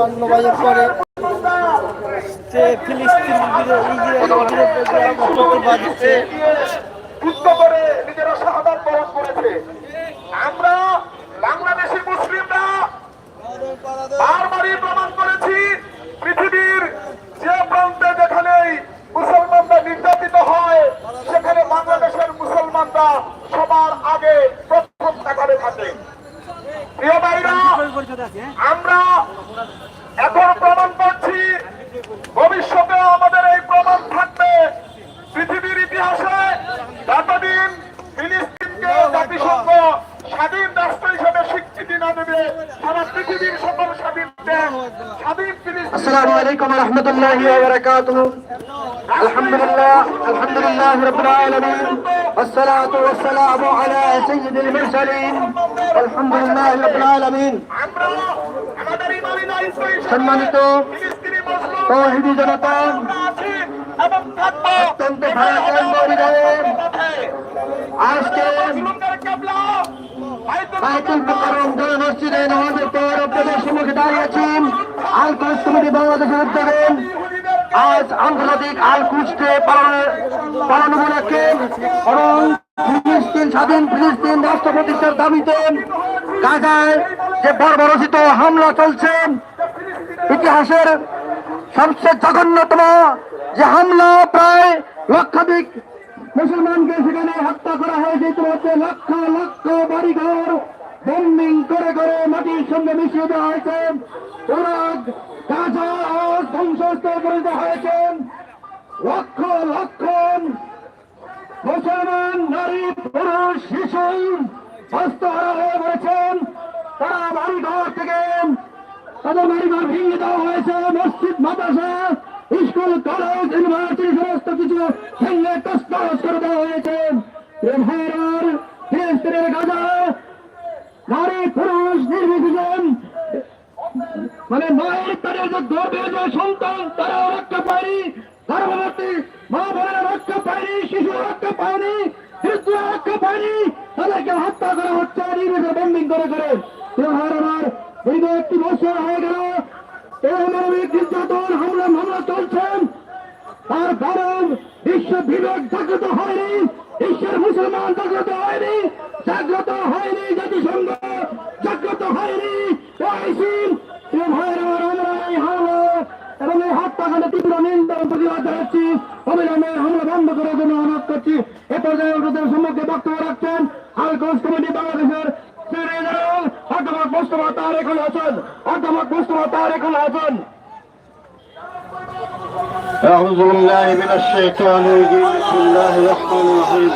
জুম্মার পরে যে ফিলিস্তিন করে করেছি পৃথিবীর যে প্রান্তে যেখানেই মুসলমানরা নির্যাতিত হয় সেখানে বাংলাদেশের মুসলমানরা সবার আগে প্রথম কাতারে থাকে আমরা এখন প্রমাণ পাচ্ছি ভবিষ্যতে আমাদের এই প্রমাণ থাকবে পৃথিবীর ইতিহাসে যতদিন ফিলিস্তিনকে জাতিসংঘ স্বাধীন রাষ্ট্র হিসেবে স্বীকৃতি না দেবে সারা পৃথিবীর সকল স্বাধীন স্বাধীন ফিলিস্তিন। আসসালামু আলাইকুম রহমতুল্লাহি والصلاة والسلام على سيد المرسلين والحمد لله رب العالمين আমরা আমাদের ইমানি দায়িত্ব হিসেবে সম্মানিত ফিলিস্তিনি মুসলিম তৌহিদি জনতা আমরা আছি এবং থাকবো অত্যন্ত ভারাক্রান্ত হৃদয়ে আজকে মুসলিমদের কেবলা বাইতুল বাইতুল মুকাররম জামে মসজিদে নামাজের পর আপনাদের সম্মুখে দাঁড়িয়েছি আল কোচ কমিটি বাংলাদেশের উদ্যোগে আজ আন্তর্জাতিক আল কুচ ডে পালনের পালন উপলক্ষে এবং ফিলিস্তিন স্বাধীন ফিলিস্তিন রাষ্ট্র প্রতিষ্ঠার দাবিতে গাজায় যে বর্বরচিত হামলা চলছে, ইতিহাসের সবচেয়ে জঘন্যতম যে হামলা, প্রায় লক্ষাধিক মুসলমানকে সেখানে হত্যা করা হয়েছে। ইতিমধ্যে লক্ষ লক্ষ বাড়িঘর বোম্বিং করে করে মাটির সঙ্গে মিশিয়ে দেওয়া হয়েছে। ওরা গাজা ও ধ্বংসস্তর পরিণত হয়েছে। লক্ষ লক্ষ মুসলমান, নারী, পুরুষ, শিশু হস্তহারা হয়ে পড়েছেন তারা বাড়িঘর থেকে তাদের বাড়িঘর ভেঙে দেওয়া হয়েছে, মসজিদ, মাদ্রাসা, স্কুল, কলেজ, ইউনিভার্সিটি, সমস্ত কিছু ভেঙে তস্তস করে দেওয়া হয়েছে। ভাইরার ফিলিস্তিনের গাজা নারী, পুরুষ নির্বিঘ্ন মানে মায়ের তাদের যে গর্বে যে সন্তান, তারাও রক্ষা পায়নি গর্ভবতী মা বোনেরা রক্ষা পায়নি শিশু রক্ষা পায়নি বৃদ্ধরা রক্ষা পায়নি তাদেরকে হত্যা করা হচ্ছে নির্বিঘ্ন করে করে এবার আমার দীর্ঘ একটি বছর হয়ে গেল। নির্যাতন, হামলা, মামলা চলছেন তারপরেও বিশ্ব বিবেক জাগ্রত হয়নি, বিশ্বের মুসলমান জাগ্রত হয়নি জাগ্রত হয়নি, জাতিসংঘ জাগ্রত হয়নি। সম্মুখে বক্তব্য রাখছেন আলকোষ কমিটি বাংলাদেশের সেক্রেটারি জেনারেল অধ্যাপক মোস্তফা তারেক আল হাসান অধ্যাপক মোস্তফা তারেক আল হাসান أعوذ بالله من الشيطان الرجيم بسم الله الرحمن الرحيم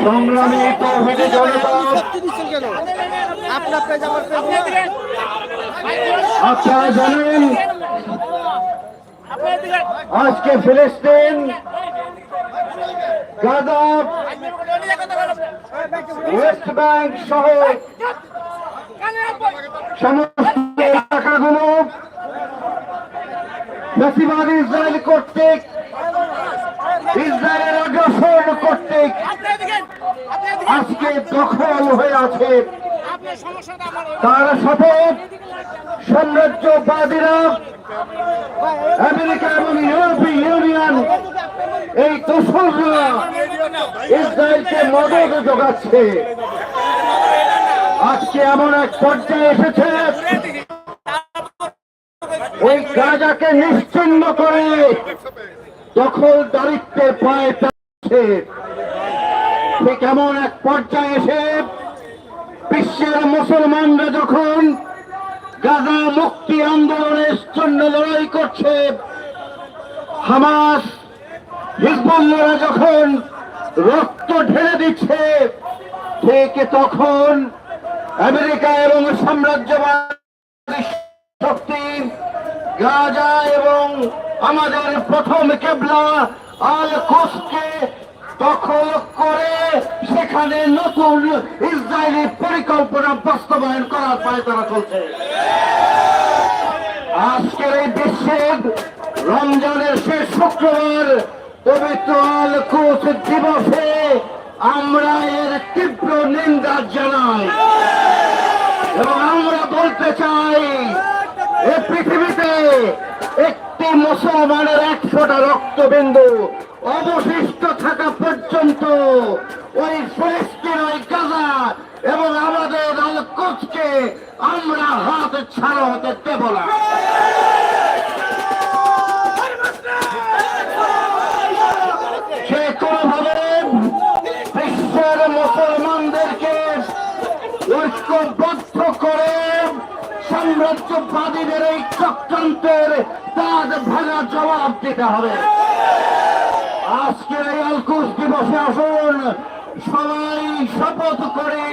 সংগ্রামী তৌহিদি জনতা দিচ্ছেন কেন আপনার পেজ আমার পেজ আপনারা জানেন আজকে ফিলিস্তিন গাজা ওয়েস্ট ব্যাংক সহ সমস্ত এলাকাগুলো বেশিরভাগ ইসরায়েল কর্তৃক, ইসরায়েলের অগ্রসর কর্তৃক আজকে দখল হয়ে আছে। তার সাথে সাম্রাজ্যবাদীরা, আমেরিকা এবং ইউরোপীয় ইউনিয়ন এই দোসররা ইসরায়েলকে মদত যোগাচ্ছে। আজকে এমন এক পর্যায়ে এসেছে, ওই গাজাকে নিশ্চিন্ন করে দখল দারিত্বের পায়ে পেছে ঠিক এমন এক পর্যায়ে এসে বিশ্বের মুসলমানরা যখন গাজা মুক্তি আন্দোলনের জন্য লড়াই করছে, হামাস হিজবুল্লাহরা যখন রক্ত ঢেলে দিচ্ছে, ঠিক তখন আমেরিকা এবং সাম্রাজ্যবাদী শক্তি গাজা এবং আমাদের প্রথম কেবলা আল কোসকে দখল করে সেখানে নতুন ইসরায়েলি পরিকল্পনা বাস্তবায়ন করার পায়তারা চলছে। আজকের এই বিশ্বের রমজানের শেষ শুক্রবার পবিত্র আল কুচ দিবসে আমরা এর তীব্র নিন্দা জানাই। এবং আমরা বলতে চাই, এ পৃথিবীতে একটি মুসলমানের একশোটা রক্তবিন্দু অবশিষ্ট থাকা পর্যন্ত ওই ফিলিস্তিন, ওই গাজা এবং আমাদের আল কুচকে আমরা হাত ছাড়া হতে দেব না। সাম্রাজ্যবাদীদের এই চক্রান্তের তাজ ভাঙা জবাব দিতে হবে। আজকের এই আলকুশ দিবসে আসুন, সবাই শপথ করে,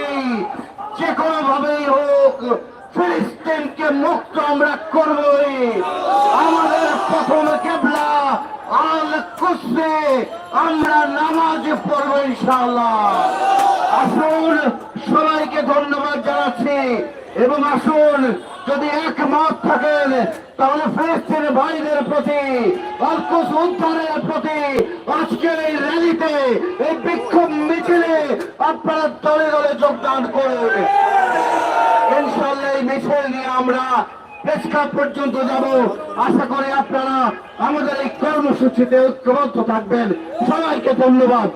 যে কোনো ভাবেই হোক, ফিলিস্তিনকে মুক্ত আমরা করবই। আমাদের প্রথম কেবলা আল কুসে আমরা নামাজ পড়ব ইনশাআল্লাহ। আসুন, সবাইকে ধন্যবাদ জানাচ্ছি এবং আসুন যদি একমত থাকেন, তাহলে ফিলিস্তিন ভাইদের প্রতি অল্কুশ উদ্ধারের প্রতি আজকের এই র্যালিতে, এই বিক্ষোভ মিছিলে আপনারা দলে দলে যোগদান করুন। ইনশাল্লাহ এই মিছিল নিয়ে আমরা প্রেস পর্যন্ত যাব। আশা করি আপনারা আমাদের এই কর্মসূচিতে ঐক্যবদ্ধ থাকবেন। সবাইকে ধন্যবাদ।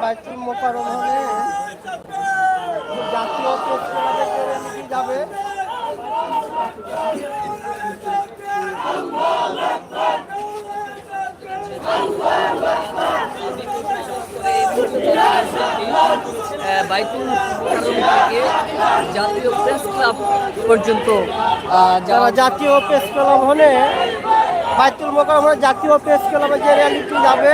বাইতুল মোকারমে জাতীয় ক্লাবে করে যাবে বাইতুল থেকে জাতীয় প্রেস ক্লাব পর্যন্ত যারা জাতীয় প্রেস ক্লাব হলে বাইতুল মোকারমে জাতীয় প্রেস ক্লাবে যে র্যালিটি যাবে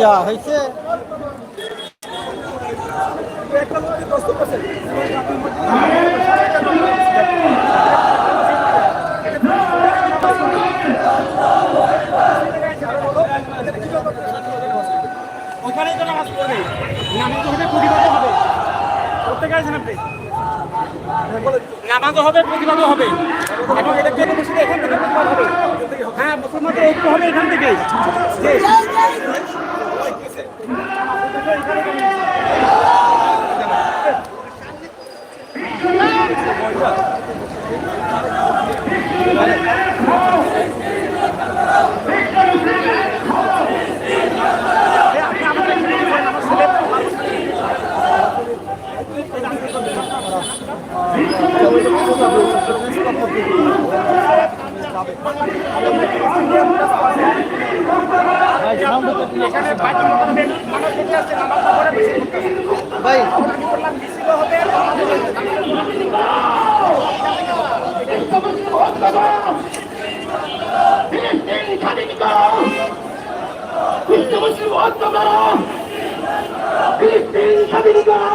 যা হয়েছে ওখানেই তো নামাজ পড়বে নামাজ হবে প্রত্যেকে আছেন আপনি? নামাজও হবে, প্রতিবাদও হবে। এবং এটা যে কোনো এখান থেকে প্রতিবাদ হবে? হ্যাঁ মুসলমানদের ঐক্য হবে এখান থেকে এখানে ভাই ফিলিস্তিন স্বাধীন করো ফিলিস্তিন স্বাধীন করো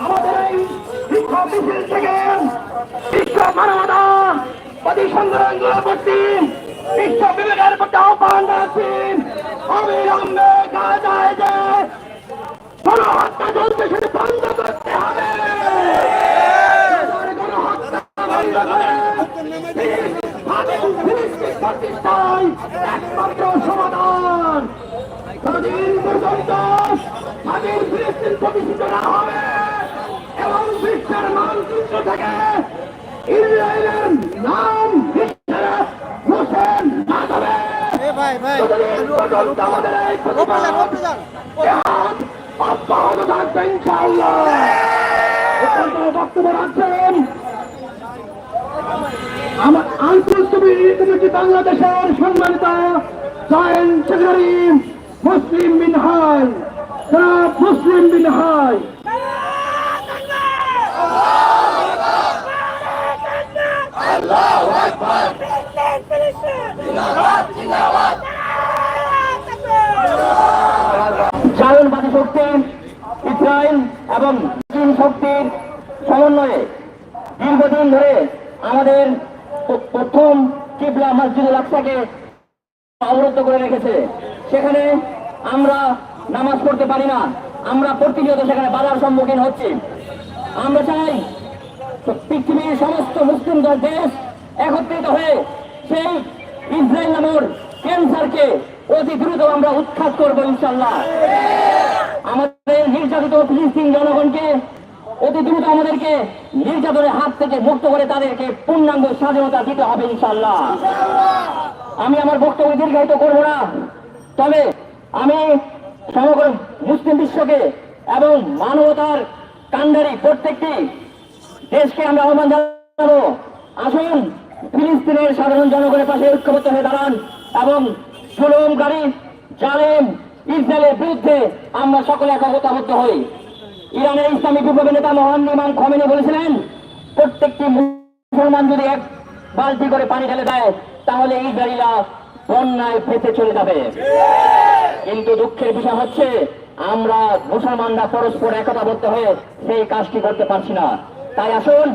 আমাদের এই বিক্ষোভ মিছিল থেকে বিশ্ব মানবতা প্রতি সংগ্রামগুলো করছি আহ্বান হয় যে গণহত্যা চলছে সেটা বন্ধ করতে হবে গণহত্যা বন্ধ করে স্বাধীন ফিলিস্তিন প্রতিষ্ঠায় একমাত্র সমাধান ততদিন পর্যন্ত স্বাধীন ফিলিস্তিন প্রতিষ্ঠিত না হবে। এবং বিশ্বের মানচিত্র থেকে ইসরায়েলের নাম বিশ্বের হোসেন না হবে ভাই ভাই ততদিন পর্যন্ত আমাদের এই অব্যাহত থাকবে ইনশাআল্লাহ। বক্তব্য রাখছেন আমার আন্তর্জাতিক কমিটি বাংলাদেশের সম্মানিত জয়েন্ট সেক্রেটারি মুসলিম বিন জনাব মুসলিম বিন হাই জায়নবাদী শক্তি ইসরায়েল এবং চীন শক্তির সমন্বয়ে দীর্ঘদিন ধরে আমাদের প্রথম কিবলা মসজিদুল আকসাকে অবরুদ্ধ করে রেখেছে। সেখানে আমরা নামাজ পড়তে পারি না। আমরা প্রতিনিয়ত সেখানে বাধার সম্মুখীন হচ্ছি। আমরা চাই পৃথিবীর সমস্ত মুসলিম দেশ একত্রিত হয়ে সেই ইসরায়েল নামর ক্যান্সারকে অতি দ্রুত আমরা উৎখাত করব ইনশাল্লাহ আমাদের নির্যাতিত ফিলিস্তিন জনগণকে অতি দ্রুত আমাদেরকে নির্যাতনের হাত থেকে মুক্ত করে তাদেরকে পূর্ণাঙ্গ স্বাধীনতা দিতে হবে ইনশাল্লাহ আমি আমার বক্তব্য দীর্ঘায়িত করব না। তবে আমি সমগ্র মুসলিম বিশ্বকে এবং মানবতার কান্ডারি প্রত্যেকটি দেশকে আমরা আহ্বান জানাব। আসুন, ফিলিস্তিনের সাধারণ জনগণের পাশে ঐক্যবদ্ধ হয়ে দাঁড়ান এবং জুলুমকারী জালেম, ইসরায়েলের বিরুদ্ধে আমরা সকলে একতাবদ্ধ হই। ইরানের ইসলামী বিপ্লবী নেতা মহান ইমাম খমেনি বলেছিলেন, প্রত্যেকটি মুসলমান যদি এক বালতি করে পানি ঢেলে দেয়, তাহলে ইসরায়েলিরা বন্যায় ফেসে চলে যাবে। কিন্তু দুঃখের বিষয় হচ্ছে আমরা মুসলমানরা পরস্পর একতাবদ্ধ হয়ে সেই কাজটি করতে পারছি না। তাই আসুন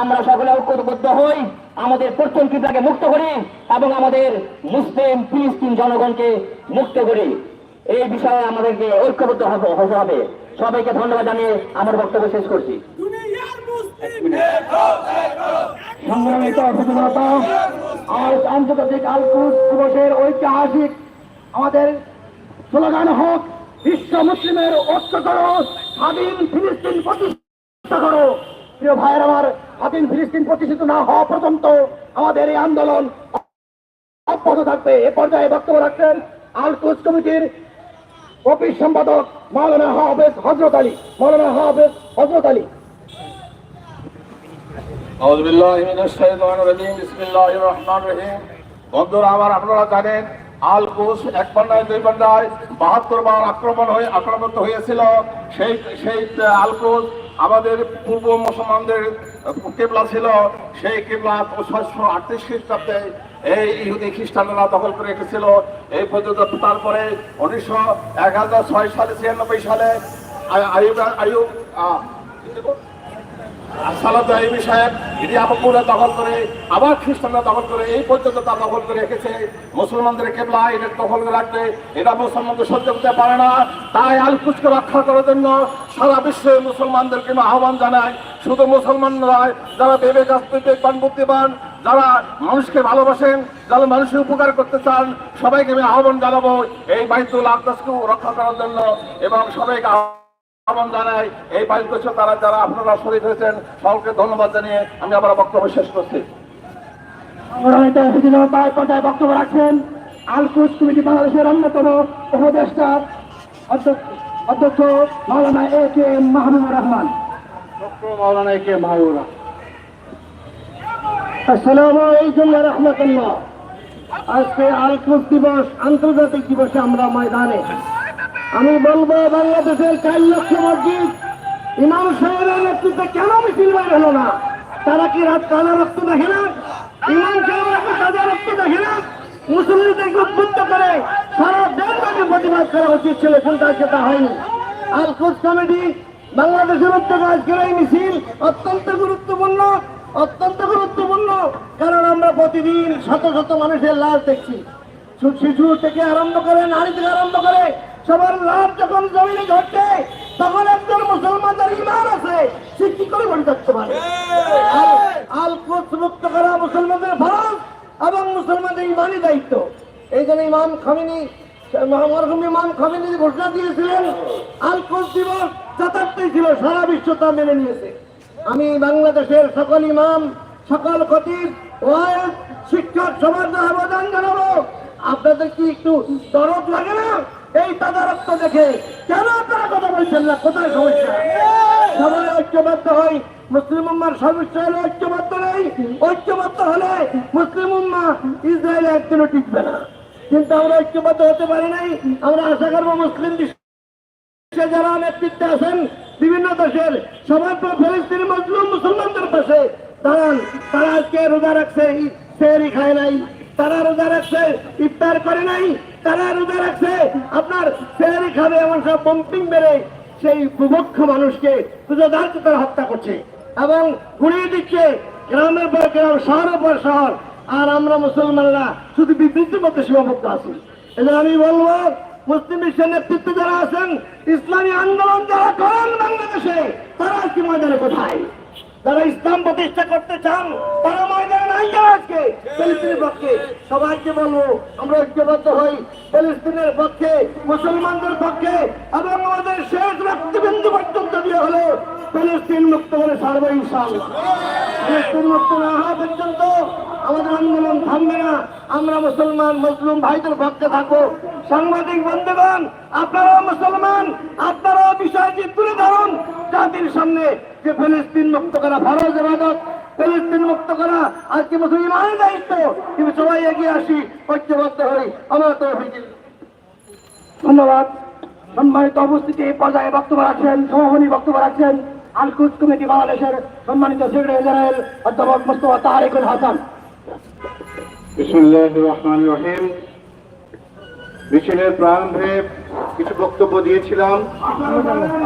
আমরা সকলে ঐক্যবদ্ধ হই আমাদের প্রথম কিবলাকে মুক্ত করি এবং আমাদের মুসলিম ফিলিস্তিন জনগণকে মুক্ত করি। এই বিষয়ে আমাদেরকে ঐক্যবদ্ধ হতে হবে। সবাইকে ধন্যবাদ জানিয়ে আমার বক্তব্য শেষ করছি। সংগ্রামিত সচেতনতা আজ আন্তর্জাতিক আলকুস দিবসের ঐতিহাসিক আমাদের স্লোগান হোক, বিশ্ব মুসলিমের ঐক্য করো, স্বাধীন ফিলিস্তিন প্রতিষ্ঠা করো। প্রিয় ভাইয়ের আমার, স্বাধীন ফিলিস্তিন প্রতিষ্ঠিত না হওয়া পর্যন্ত আমাদের এই আন্দোলন অব্যাহত থাকবে। এ পর্যায়ে বক্তব্য রাখছেন আলকুস কমিটির অফিস সম্পাদক মাওলানা হাফেজ হজরত আলী। মাওলানা হাফেজ হজরত আলী। আউযু বিল্লাহি মিনাশ শাইতানির রাজিম। বিসমিল্লাহির রহমানির রহিম। বন্ধুরা, আমার আপনারা জানেন আল এক পান্ডায় দুই পান্ডায় বাহাত্তর বার আক্রমণ হয়ে আক্রমণ হয়েছিল। সেই সেই আলকুস আমাদের পূর্ব মুসলমানদের কেবলা ছিল। সেই কেবলা ছয়শো আটত্রিশ খ্রিস্টাব্দে এই ইহুদি খ্রিস্টানরা দখল করে রেখেছিল। এই পর্যন্ত তারপরে উনিশশো এক হাজার ছয় সালে ছিয়ানব্বই সালে আইয়ুব আহ, করে, আবার খ্রিস্টানরা করে, এই পর্যন্ত করে রেখেছে। মুসলমানদের এটা মুসলমানদের সহ্য পারে না। তাই রক্ষা করার জন্য সারা বিশ্বে আহ্বান জানাই, শুধু মুসলমান নয়, যারা বিবেক বিবেকবান বুদ্ধিমান, যারা মানুষকে ভালোবাসেন, যারা মানুষের উপকার করতে চান, সবাইকে আমি আহ্বান জানাব এই বাইতুল আকদাসকে রক্ষা করার জন্য এবং সবাইকে আহ্বান জানাই। এই বাইশ বছর তারা যারা আপনারা হয়েছেন সকলকে ধন্যবাদ জানিয়ে আমি আমার বক্তব্য শেষ করছি। বক্তব্য রাখছেন আলকুস কমিটি বাংলাদেশের অন্যতম উপদেষ্টা অধ্যক্ষ এ কে এম মাহবুবুর রহমান। কে আসসালামু আলাইকুম আজকে আলকুস দিবস আন্তর্জাতিক দিবসে আমরা ময়দানে আমি বলব, বাংলাদেশের চার লক্ষ মসজিদ, ইমাম সাহেবের নেতৃত্বে কেন মিছিল বের হলো না? তারা কি রাত কালো রক্ত দেখে না? ইমাম সাহেবের কি তাজা রক্ত দেখে না? মুসলিমদেরকে উদ্বুদ্ধ করে সারা দেশব্যাপী প্রতিবাদ করা উচিত ছিল, কিন্তু আজকে তা হয়নি। আলকুস কমিটি বাংলাদেশের উদ্যোগে আজকের এই মিছিল অত্যন্ত গুরুত্বপূর্ণ অত্যন্ত গুরুত্বপূর্ণ, কারণ আমরা প্রতিদিন শত শত মানুষের লাশ দেখছি। শিশু থেকে আরম্ভ করে, নারী থেকে আরম্ভ করে সবার লাভ যখন জমিনে ঘটছে তখন একজন মুসলমানদের ইমান আছে। সে কি করে বলে থাকতে পারে? আল মুক্ত করা মুসলমানদের ফরজ এবং মুসলমানদের ইমানই দায়িত্ব। এই জন্য ইমাম খামিনী মরহুম ইমাম খামিনী ঘোষণা দিয়েছিলেন আল দিবস যথার্থই ছিল সারা বিশ্ব তা মেনে নিয়েছে। আমি বাংলাদেশের সকল ইমাম সকল খতিব শিক্ষক সবার আবেদন জানাব আপনাদের কি একটু দরদ লাগে না? এই তাদারত্ব দেখে কেন আপনারা কথা বলছেন না? কোথায় সমস্যা? সবাই ঐক্যবদ্ধ হই। মুসলিম উম্মার সমস্যা হলে ঐক্যবদ্ধ নেই। ঐক্যবদ্ধ হলে মুসলিম উম্মা ইসরায়েল একদিনও টিকবে না। কিন্তু আমরা ঐক্যবদ্ধ হতে পারি নাই। আমরা আশা করব মুসলিম যারা নেতৃত্বে আছেন, বিভিন্ন দেশের সবাই ফিলিস্তিনি মজলুম মুসলমানদের পাশে দাঁড়ান। তারা আজকে রোজা রাখছে সেহরি খায় নাই। তারা রোজা রাখছে, ইফতার করে নাই, তারা রোজা রাখছে। আপনার সেহরি খাবে এমন সব পম্পিং বেড়ে সেই বুভক্ষ মানুষকে রোজাদারকে তারা হত্যা করছে এবং গুড়িয়ে দিচ্ছে গ্রামের পর গ্রাম, শহরের পর শহর। আর আমরা মুসলমানরা শুধু বিবৃতির মধ্যে সীমাবদ্ধ আছি। এজন্য আমি বলব, মুসলিম বিশ্বের নেতৃত্বে যারা আছেন, ইসলামী আন্দোলন যারা করেন বাংলাদেশে, তারা আজকে ময়দানে কোথায়? যারা ইসলাম প্রতিষ্ঠা করতে চান, তারা ময়দানে নাই আজকে ফিলিস্তিনের পক্ষে। সবাইকে বলব আমরা ঐক্যবদ্ধ হই ফিলিস্তিনের পক্ষে, মুসলমানদের পক্ষে এবং আমাদের শেষ রক্তবিন্দু পর্যন্ত দিয়ে হলো ফিলিস্তিন মুক্ত করে ছাড়বো ইনশাআল্লাহ। ফিলিস্তিন মুক্ত না হওয়া পর্যন্ত আমাদের আন্দোলন থামবে না। আমরা মুসলমান, মুসলিম ভাইদের পক্ষে থাকব। সাংবাদিক বন্ধুগণ, আপনারাও মুসলমান, আপনারাও বিষয়টি তুলে ধরুন। জাতির সামনে যে ফিলিস্তিন মুক্ত করা ফরজ এবাদত ফিলিস্তিন মুক্ত করা আজকে মুসলমানের দায়িত্ব। কিন্তু সবাই এগিয়ে আসি, ঐক্যবদ্ধ হই। আমরা তো ধন্যবাদ। সম্মানিত উপস্থিতি এই পর্যায়ে বক্তব্য রাখছেন সমাপনী বক্তব্য রাখছেন আলকুদ কমিটি বাংলাদেশের সম্মানিত সেক্রেটারি জেনারেল অধ্যাপক মোস্তফা তারেকুল হাসান। বিসমুল্লাহ রহমান রহিম। মিছিলের প্রারম্ভে কিছু বক্তব্য দিয়েছিলাম।